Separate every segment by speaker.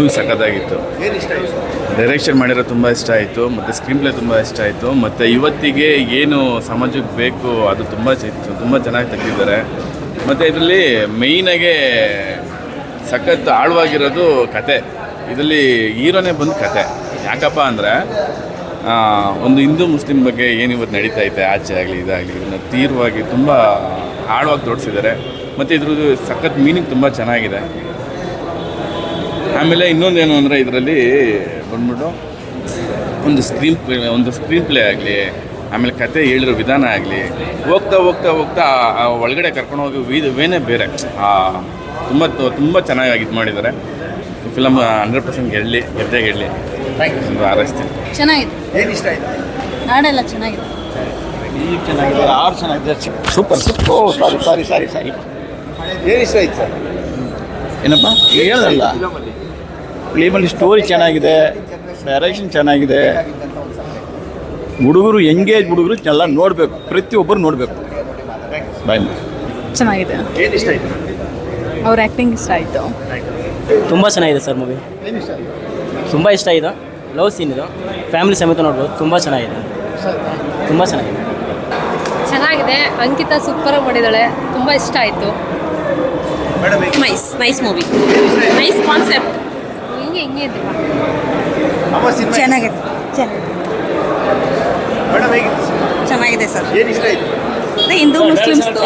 Speaker 1: Movie ಸಖತ್ತಾಗಿತ್ತು. Direction ಮಾಡಿರೋ ತುಂಬ ಇಷ್ಟ ಆಯಿತು, ಮತ್ತು ಸ್ಕ್ರೀನ್ ಪ್ಲೇ ತುಂಬ ಇಷ್ಟ ಆಯಿತು, ಮತ್ತು ಇವತ್ತಿಗೆ ಏನು ಸಮಾಜಕ್ಕೆ ಬೇಕು ಅದು ತುಂಬ ತುಂಬ ಚೆನ್ನಾಗಿ ತೆಗೆದಿದ್ದಾರೆ. ಮತ್ತು ಇದರಲ್ಲಿ ಮೇಯ್ನಾಗೆ ಸಖತ್ ಆಳವಾಗಿರೋದು ಕತೆ. ಇದರಲ್ಲಿ ಹೀರೋನೇ ಬಂದು ಕತೆ. ಯಾಕಪ್ಪ ಅಂದರೆ ಒಂದು ಹಿಂದೂ ಮುಸ್ಲಿಂ ಬಗ್ಗೆ ಏನು ಇವತ್ತು ನಡೀತಾ ಐತೆ ಆಚೆ ಆಗಲಿ, ಇದಾಗಲಿ ಇದನ್ನು ತೀರ್ವಾಗಿ ತುಂಬ ಆಳವಾಗಿ ತೋರಿಸಿದ್ದಾರೆ. ಮತ್ತು ಇದ್ರದ್ದು ಸಖತ್ ಮೀನಿಂಗ್ ತುಂಬ ಚೆನ್ನಾಗಿದೆ. ಆಮೇಲೆ ಇನ್ನೊಂದೇನು ಅಂದರೆ ಇದರಲ್ಲಿ ಬಂದ್ಬಿಟ್ಟು ಒಂದು ಸ್ಕ್ರೀನ್ ಪ್ಲೇ ಒಂದು ಸ್ಕ್ರೀನ್ ಪ್ಲೇ ಆಗಲಿ ಆಮೇಲೆ ಕತೆ ಹೇಳಿರೋ ವಿಧಾನ ಆಗಲಿ ಹೋಗ್ತಾ ಹೋಗ್ತಾ ಹೋಗ್ತಾ ಆ- ಒಳಗಡೆ ಕರ್ಕೊಂಡು ಹೋಗಿ ವೀದ್ ವೇನೇ ಬೇರೆ ತುಂಬ ತುಂಬ ಚೆನ್ನಾಗಿ ಇದು ಮಾಡಿದ್ದಾರೆ. ಫಿಲಮ್ ಹಂಡ್ರೆಡ್ ಪರ್ಸೆಂಟ್ ಗೆಲ್ಲಿ ಗೆದ್ದೇ ಗೆಲ್ಲಿ
Speaker 2: ಥ್ಯಾಂಕ್ ಯು
Speaker 1: ಒಂದು ಹಾರೈಸ್ತೀನಿ
Speaker 3: ಚೆನ್ನಾಗಿದೆ.
Speaker 2: ಏನು ಇಷ್ಟ ಆಯಿತು?
Speaker 3: ಹಾಡೆಲ್ಲ ಚೆನ್ನಾಗಿದೆ.
Speaker 4: ಚೆನ್ನಾಗಿದೆ ಆರು ಚೆನ್ನಾಗಿದೆ. ಸೂಪರ್ ಓ ಸಾರಿ ಸಾರಿ ಸಾರಿ ಸಾರಿ
Speaker 2: ಏನು ಇಷ್ಟ ಆಯ್ತು ಸರ್?
Speaker 4: ಏನಪ್ಪ? ಹೇಳಲ್ಲ.
Speaker 2: ಫಿಲಮಲ್ಲಿ
Speaker 4: ಸ್ಟೋರಿ ಚೆನ್ನಾಗಿದೆ ಡೈರೆಕ್ಷನ್ ಚೆನ್ನಾಗಿದೆ. ಹುಡುಗರು ಎಂಗೇಜ್ ಹುಡುಗರು ಎಲ್ಲ ನೋಡಬೇಕು ಪ್ರತಿಯೊಬ್ಬರು ನೋಡಬೇಕು. ಬಾಯ್
Speaker 3: ಚೆನ್ನಾಗಿದೆ.
Speaker 2: ಏನು ಇಷ್ಟ ಆಯಿತು?
Speaker 3: ಅವ್ರ ಆ್ಯಕ್ಟಿಂಗ್ ಇಷ್ಟ ಆಯಿತು?
Speaker 5: ತುಂಬ ಚೆನ್ನಾಗಿದೆ ಸರ್ ಮೂವಿ ತುಂಬ ಇಷ್ಟ ಆಯಿತು. ಲವ್ ಸೀನ್ ಇದು. ಫ್ಯಾಮಿಲಿ ಸಮೇತ ನೋಡ್ಬೋದು. ತುಂಬ ಚೆನ್ನಾಗಿದೆ. ತುಂಬ ಚೆನ್ನಾಗಿದೆ.
Speaker 6: ಚೆನ್ನಾಗಿದೆ. ಅಂಕಿತಾ ಸೂಪರಾಗಿ ಮಾಡಿದ್ದಾಳೆ. ತುಂಬ ಇಷ್ಟ ಆಯಿತು. Nice nice movie nice concept ಹಿಂಗೆ ಹಿಂಗೆ ಇದೆ
Speaker 3: ಚೆನ್ನಾಗಿದೆ. ಚೆನ್ನಾಗಿದೆ. ಸರ್.
Speaker 2: ಏನು ಇಷ್ಟ ಆಯಿತು?
Speaker 3: ಅದೇ ಹಿಂದೂ ಮುಸ್ಲಿಮ್ಸ್ದು.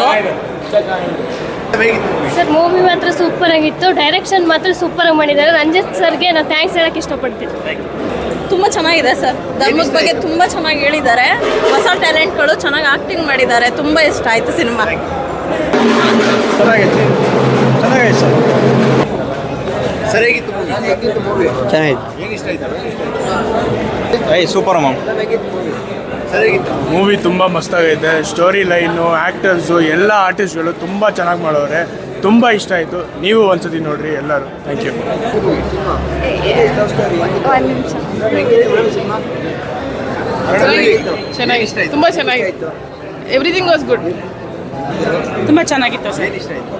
Speaker 2: ಹೇಗಿತ್ತು
Speaker 6: ಸರ್ ಮೂವಿ ಮಾತ್ರ ಸೂಪರ್ ಆಗಿತ್ತು. ಡೈರೆಕ್ಷನ್ ಮಾತ್ರ ಸೂಪರ್ ಆಗಿ ಮಾಡಿದ್ದಾರೆ. ರಂಜಿತ್ ಸರ್ಗೆ ನಾನು ಥ್ಯಾಂಕ್ಸ್ ಹೇಳಕ್ಕೆ ಇಷ್ಟಪಡ್ತೀನಿ.
Speaker 3: ತುಂಬ ಚೆನ್ನಾಗಿದೆ ಸರ್. ಧರ್ಮದ ಬಗ್ಗೆ ತುಂಬ ಚೆನ್ನಾಗಿ ಹೇಳಿದ್ದಾರೆ. ಹೊಸ ಟ್ಯಾಲೆಂಟ್ಗಳು ಚೆನ್ನಾಗಿ ಆಕ್ಟಿಂಗ್ ಮಾಡಿದ್ದಾರೆ. ತುಂಬ ಇಷ್ಟ ಆಯಿತು ಸಿನಿಮಾ.
Speaker 4: ಚೆನ್ನಾಗೈತೆ. ಚೆನ್ನಾಗೈತೆ ಸರ್.
Speaker 2: ಆಯ್ತು?
Speaker 4: ಐ ಸೂಪರ್ ಮ್ಯಾಮ್
Speaker 7: ಮೂವಿ ತುಂಬ ಮಸ್ತಾಗೈತೆ. ಸ್ಟೋರಿ ಲೈನು ಆ್ಯಕ್ಟರ್ಸು ಎಲ್ಲ ಆರ್ಟಿಸ್ಟ್ಗಳು ತುಂಬ ಚೆನ್ನಾಗಿ ಮಾಡೋರೆ. ತುಂಬ ಇಷ್ಟ ಆಯಿತು. ನೀವು ಒಂದ್ಸತಿ ನೋಡ್ರಿ ಎಲ್ಲರೂ. ಥ್ಯಾಂಕ್ ಯು
Speaker 2: ಚೆನ್ನಾಗಿತ್ತು. ಇಷ್ಟ ಆಯ್ತು
Speaker 8: ತುಂಬ ಚೆನ್ನಾಗಿತ್ತು. ಎವ್ರಿಥಿಂಗ್ ವಾಸ್ ಗುಡ್ ತುಂಬ ಚೆನ್ನಾಗಿತ್ತು ಸರ್.
Speaker 2: ಇಷ್ಟ ಆಯಿತು?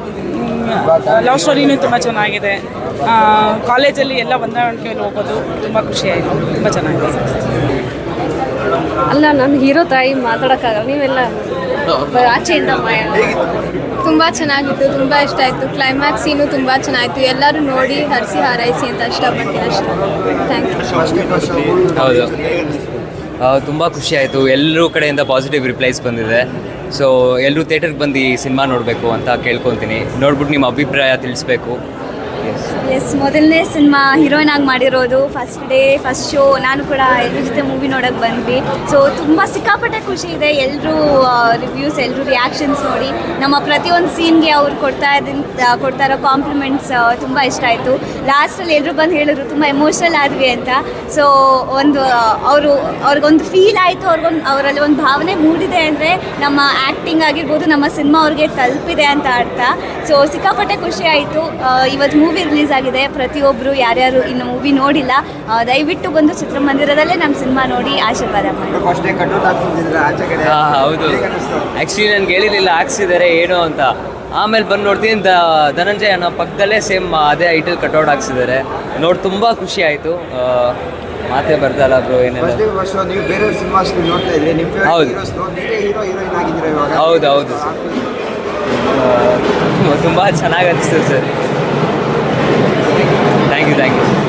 Speaker 8: ಲವ್ ಸ್ಟೋರಿನೂ ತುಂಬ ಚೆನ್ನಾಗಿದೆ. ಕಾಲೇಜಲ್ಲಿ ಎಲ್ಲ ಹೊಂದಾಣಿಕೆಯಲ್ಲಿ ಹೋಗೋದು ತುಂಬ ಖುಷಿ ಆಯಿತು ತುಂಬ ಚೆನ್ನಾಗಿದೆ. ಸರ್
Speaker 6: ಅಲ್ಲ ನಾನು ಹೀರೋ ತಾಯಿ ಮಾತಾಡೋಕ್ಕಾಗಲ್ಲ. ನೀವೆಲ್ಲ ಆಚೆಯಿಂದ ಮಾಯ ತುಂಬ ಚೆನ್ನಾಗಿತ್ತು ತುಂಬ ಇಷ್ಟ ಆಯಿತು. ಕ್ಲೈಮ್ಯಾಕ್ಸ್ ಸೀನು ತುಂಬ ಚೆನ್ನಾಗಿತ್ತು ಎಲ್ಲರೂ ನೋಡಿ ಹರಿಸಿ ಹಾರೈಸಿ ಅಂತ ಇಷ್ಟಪಡ್ತೀನಿ ಅಷ್ಟೇ. ಥ್ಯಾಂಕ್ ಯು
Speaker 9: ಹೌದು. ತುಂಬ ಖುಷಿ ಆಯಿತು. ಎಲ್ಲರೂ ಕಡೆಯಿಂದ ಪಾಸಿಟಿವ್ ರಿಪ್ಲೈಸ್ ಬಂದಿದೆ. ಸೊ ಎಲ್ಲರೂ ಥಿಯೇಟರ್ಗೆ ಬಂದು ಈ ಸಿನಿಮಾ ನೋಡಬೇಕು ಅಂತ ಕೇಳ್ಕೊತೀನಿ ನೋಡ್ಬಿಟ್ಟು ನಿಮ್ಮ ಅಭಿಪ್ರಾಯ ತಿಳಿಸ್ಬೇಕು. ಎಸ್
Speaker 10: ಮೊದಲನೇ ಸಿನಿಮಾ ಹೀರೋಯಿನ್ ಆಗಿ ಮಾಡಿರೋದು. ಫಸ್ಟ್ ಡೇ ಫಸ್ಟ್ ಶೋ ನಾನು ಕೂಡ ಎಲ್ಲರ ಜೊತೆ ಮೂವಿ ನೋಡೋಕ್ಕೆ ಬಂದ್ವಿ. ಸೊ ತುಂಬ ಸಿಕ್ಕಾಪಟ್ಟೆ ಖುಷಿ ಇದೆ. ಎಲ್ಲರೂ ರಿವ್ಯೂಸ್ ಎಲ್ಲರೂ ರಿಯಾಕ್ಷನ್ಸ್ ನೋಡಿ. ನಮ್ಮ ಪ್ರತಿಯೊಂದು ಸೀನ್ಗೆ ಅವ್ರು ಕೊಡ್ತಾ ಇದ್ದ ಕೊಡ್ತಾ ಇರೋ ಕಾಂಪ್ಲಿಮೆಂಟ್ಸ್ ತುಂಬ ಇಷ್ಟ ಆಯಿತು. ಲಾಸ್ಟಲ್ಲಿ ಎಲ್ಲರೂ ಬಂದು ಹೇಳಿದ್ರು, ತುಂಬ ಎಮೋಷ್ನಲ್ ಆದ್ವಿ ಅಂತ. ಸೊ ಒಂದು ಅವರು, ಅವ್ರಿಗೊಂದು ಫೀಲ್ ಆಯಿತು. ಅವ್ರಿಗೊಂದು, ಅವರಲ್ಲಿ ಒಂದು ಭಾವನೆ ಮೂಡಿದೆ ಅಂದರೆ ನಮ್ಮ ಆ್ಯಕ್ಟಿಂಗ್ ಆಗಿರ್ಬೋದು, ನಮ್ಮ ಸಿನಿಮಾ ಅವ್ರಿಗೆ ತಲುಪಿದೆ ಅಂತ ಅರ್ಥ. ಸೊ ಸಿಕ್ಕಾಪಟ್ಟೆ ಖುಷಿ ಆಯಿತು. ಇವತ್ತು ಮೂವಿ ರಿಲೀಸ್ ಆಗಿದೆ ಪ್ರತಿಯೊಬ್ಬರು ಯಾರ್ಯಾರು ಇನ್ನು ಮೂವಿ ನೋಡಿಲ್ಲ ಆ, ದಯವಿಟ್ಟು ಬಂದು ಚಿತ್ರಮಂದಿರದಲ್ಲೇ ನಮ್ಮ ಸಿನಿಮಾ ನೋಡಿ ಆಶೀರ್ವಾದ ಮಾಡಿ.
Speaker 2: ಫಸ್ಟ್ ಡೇ ಕಟ್ಔಟ್ ಹಾಕ್ತಿದ್ರೆ ಆಚೆ ಕಡೆ?
Speaker 9: ಹಾಂ ಹೌದು.
Speaker 2: ಹೇಗೆ ಅನ್ನಿಸ್ತು?
Speaker 9: ಆ್ಯಕ್ಚುಲಿ ನನ್ಗೆ ಹೇಳಿರಲಿಲ್ಲ ಹಾಕ್ಸಿದ್ದಾರೆ ಏನು ಅಂತ. ಆಮೇಲೆ ಬಂದು ನೋಡ್ತೀನಿ ದ ಧನಂಜಯ ಅನ್ನೋ ಪಕ್ಕದಲ್ಲೇ ಸೇಮ್ ಅದೇ ಐಟಲ್ ಕಟೌಟ್ ಹಾಕ್ಸಿದ್ದಾರೆ ನೋಡಿ ತುಂಬ ಖುಷಿ ಆಯಿತು. ಮಾತೇ ಬರ್ತಲ್ಲ ಬ್ರೋ ಏನೆಲ್ಲ.
Speaker 2: ಫಸ್ಟ್ ಡೇ ಫಸ್ಟ್ ನೀವು ಬೇರೆ ಸಿನಿಮಾಸ್ ನೋಡ್ತಾ ಇದ್ರಿ. ನಿಮ್ಮ
Speaker 9: ಹೌದು.
Speaker 2: ಹೀರೋಸ್ ನೀವೇ ಹೀರೋ ಹೀರೋಯಿನ್ ಆಗಿದ್ದೀರಾ ಇವಾಗ?
Speaker 9: ಹೌದು, ಹೌದು. ತುಂಬ ಚೆನ್ನಾಗಿ ಅನಿಸ್ತದೆ ಸರ್. You thank you.